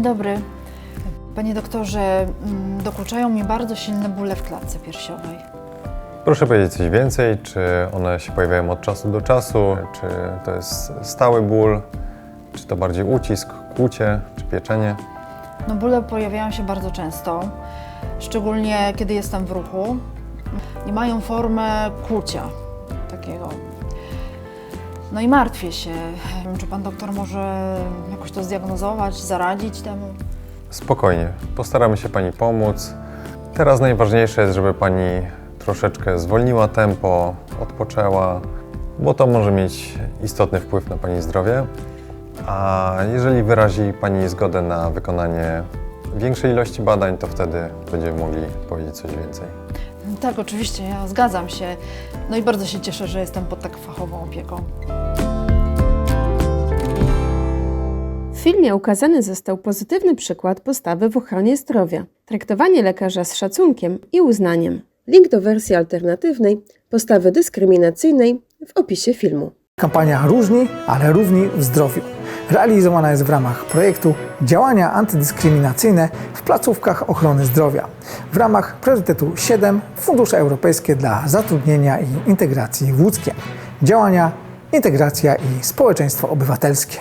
Dzień dobry. Panie doktorze, mm, dokuczają mi bardzo silne bóle w klatce piersiowej. Proszę powiedzieć coś więcej, czy one się pojawiają od czasu do czasu, czy to jest stały ból, czy to bardziej ucisk, kłucie, czy pieczenie. No bóle pojawiają się bardzo często, szczególnie kiedy jestem w ruchu i mają formę kłucia takiego. No i martwię się. Czy pan doktor może jakoś to zdiagnozować, zaradzić temu? Spokojnie, postaramy się Pani pomóc. Teraz najważniejsze jest, żeby Pani troszeczkę zwolniła tempo, odpoczęła, bo to może mieć istotny wpływ na Pani zdrowie. A jeżeli wyrazi Pani zgodę na wykonanie większej ilości badań, to wtedy będziemy mogli powiedzieć coś więcej. Tak, oczywiście, ja zgadzam się. No i bardzo się cieszę, że jestem pod tak fachową opieką. W filmie ukazany został pozytywny przykład postawy w ochronie zdrowia, traktowanie lekarza z szacunkiem i uznaniem. Link do wersji alternatywnej, postawy dyskryminacyjnej w opisie filmu. Kampania Różni, ale równi w zdrowiu. Realizowana jest w ramach projektu Działania antydyskryminacyjne w placówkach ochrony zdrowia w ramach priorytetu 7 Fundusze Europejskie dla Zatrudnienia i Integracji w Łódzkiem. Działania, integracja i społeczeństwo obywatelskie.